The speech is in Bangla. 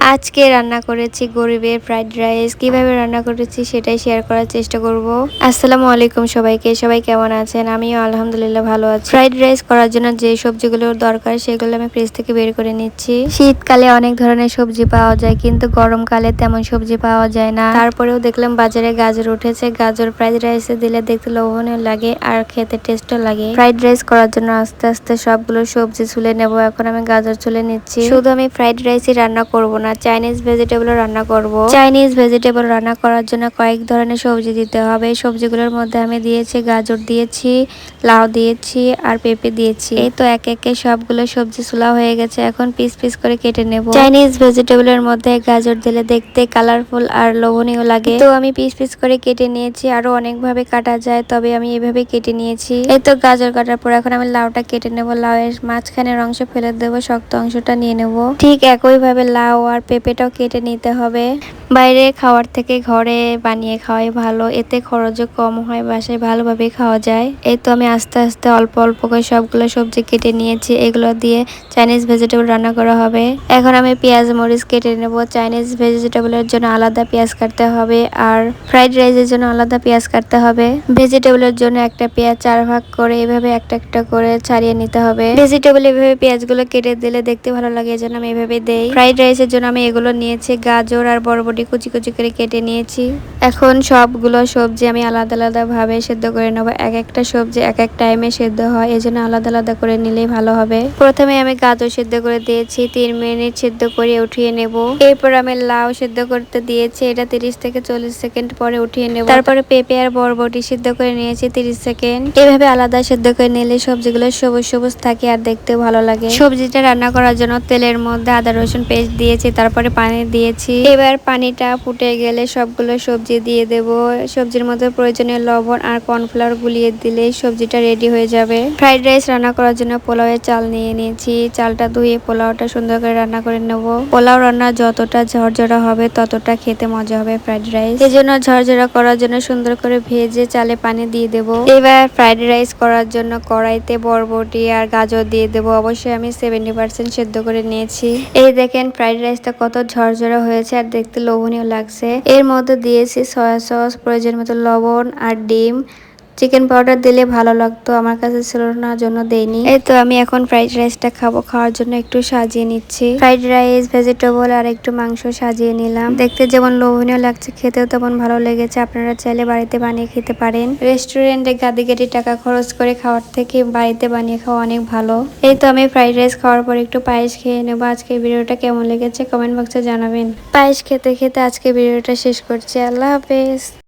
আজকে রান্না করেছি গরিবের ফ্রাইড রাইস। কীভাবে রান্না করেছি সেটাই শেয়ার করার চেষ্টা করব। আসসালামু আলাইকুম সবাইকে, সবাই কেমন আছেন? আমিও আলহামদুলিল্লাহ ভালো আছি। ফ্রাইড রাইস করার জন্য যে সবজিগুলোর দরকার সেগুলো আমি ফ্রিজ থেকে বের করে নিচ্ছি। শীতকালে অনেক ধরনের সবজি পাওয়া যায়, কিন্তু গরমকালে তেমন সবজি পাওয়া যায় না। তারপরেও দেখলাম বাজারে গাজর উঠেছে। গাজর ফ্রাইড রাইসে দিলে দেখতে লোভনীয় লাগে আর খেতে টেস্টও লাগে। ফ্রাইড রাইস করার জন্য আস্তে আস্তে সবগুলো সবজি ছুলে নেব। এখন আমি গাজর ছুলে নিচ্ছি। শুধু আমি ফ্রাইড রাইসই রান্না করব না চাইনিজ ভেজিটেবল রান্না করব। চাইনিজ ভেজিটেবল রান্না করার জন্য কয়েক ধরনের সবজি দিতে হবে। সবজিগুলোর মধ্যে আমি দিয়েছি গাজর দিয়েছি, লাউ দিয়েছি আর পেঁপে দিয়েছি। এই তো এক একে সবগুলো সবজি সুলা হয়ে গেছে। এখন পিস পিস করে কেটে নেব। চাইনিজ ভেজিটেবলের মধ্যে গাজর দিলে দেখতে কালারফুল আর লোভনীয় লাগে। তো আমি পিস পিস করে কেটে নিয়েছি। আরও অনেকভাবে কাটা যায়, তবে আমি এভাবে কেটে নিয়েছি। এই তো গাজর কাটার পর এখন আমি লাউটা কেটে নেব। লাউয়ের মাঝখানের অংশ ফেলে দেবো, শক্ত অংশটা নিয়ে নেব। ঠিক একইভাবে লাউ আর পেঁপেটাও কেটে নিতে হবে। বাইরে খাওয়ার থেকে ঘরে বানিয়ে খাওয়াই ভালো। এতে খরচও কম হয়, বাসায় ভালোভাবে খাওয়া যায়। এই তো আমি আস্তে আস্তে অল্প অল্প করে সবগুলো সবজি কেটে নিয়েছি। এগুলো দিয়ে চাইনিজ ভেজিটেবল রান্না করা হবে। এখন আমি পেঁয়াজ মরিচ কেটে নেব। চাইনিজ ভেজিটেবলের জন্য আলাদা পেঁয়াজ কাটতে হবে আর ফ্রাইড রাইসের জন্য আলাদা পেঁয়াজ কাটতে হবে। ভেজিটেবলের জন্য একটা পেঁয়াজ চার ভাগ করে এভাবে একটা একটা করে ছাড়িয়ে নিতে হবে। ভেজিটেবল এভাবে পেঁয়াজগুলো কেটে দিলে দেখতে ভালো লাগে, এজন্য আমি এভাবে দেই। ফ্রাইড রাইসের জন্য আমি এগুলো নিয়েছি, গাজর আর বরবটি কুচি কুচি করে কেটে নিয়েছি। এখন সবগুলো সবজি আমি আলাদা আলাদা ভাবে সেদ্ধ করে নেব। এক একটা সবজি এক এক টাইমে সেদ্ধ হয়, এই জন্য আলাদা আলাদা করে নিলেই ভালো হবে। প্রথমে আমি গাজর সেদ্ধ করে দিয়েছি, তিন মিনিট সেদ্ধ করে উঠিয়ে নেব। এরপর আমি লাউ সেদ্ধ করতে দিয়েছি, এটা তিরিশ থেকে চল্লিশ সেকেন্ড পরে উঠিয়ে নেব। তারপরে পেঁপে আর বরবটি সেদ্ধ করে নিয়েছি তিরিশ সেকেন্ড। এভাবে আলাদা সেদ্ধ করে নিলে সবজিগুলো সবুজ সবুজ থাকে আর দেখতে ভালো লাগে। সবজিটা রান্না করার জন্য তেলের মধ্যে আদা রসুন পেস্ট দিয়েছি তারপরে পানি দিয়েছি। এবার পানিটা ফুটে গেলে সবগুলো সবজি দিয়ে দেব। সবজির মধ্যে প্রয়োজনীয় লবণ আর কর্নফ্লাওয়ার গুলিয়ে দিলে সবজিটা রেডি হয়ে যাবে। ফ্রাইড রাইস রান্না করার জন্য পোলাওয়ের চাল নিয়ে নিয়েছি। চালটা ধুয়ে পোলাওটা সুন্দর করে রান্না করে নেব। পোলাও রান্না যতটা ঝরঝরা হবে ততটা খেতে মজা হবে ফ্রাইড রাইস। এই জন্য ঝরঝরা করার জন্য সুন্দর করে ভেজে চালে পানি দিয়ে দেব। এবার ফ্রাইড রাইস করার জন্য কড়াইতে বরবটি আর গাজর দিয়ে দেব। অবশ্যই আমি সেভেন্টি পার্সেন্ট সেদ্ধ করে নিয়েছি। এই দেখেন ফ্রাইড রাইসটা কত ঝরঝরা হয়েছে আর দেখতে লোভনীয় লাগছে। এর মধ্যে দিয়েছি সয়া সস প্রয়োজন মতো লবণ আর ডিম। চিকেন পাউডার দিলে ভালো লাগতো, আমার কাছে ছিল না, জন্য দেইনি। এই তো আমি এখন ফ্রাইড রাইসটা খাব, খাওয়ার জন্য একটু সাজিয়ে নিচ্ছি। ফ্রাইড রাইস ভেজিটেবল আর একটু মাংস সাজিয়ে নিলাম। দেখতে যেমন লোভনীয় লাগছে, খেতেও তেমন ভালো লেগেছে। আপনারা চাইলে বাড়িতে বানিয়ে খেতে পারেন। রেস্টুরেন্টে গাদি গাদি টাকা খরচ করে খাওয়ার থেকে বাড়িতে বানিয়ে খাওয়া অনেক ভালো। এই তো আমি ফ্রাইড রাইস খাওয়ার পর একটু পায়েস খেয়ে নেব। আজকে ভিডিওটা কেমন লেগেছে কমেন্ট বক্সে জানাবেন। পায়েস খেতে খেতে আজকে ভিডিওটা শেষ করছি। আল্লাহ হাফেজ।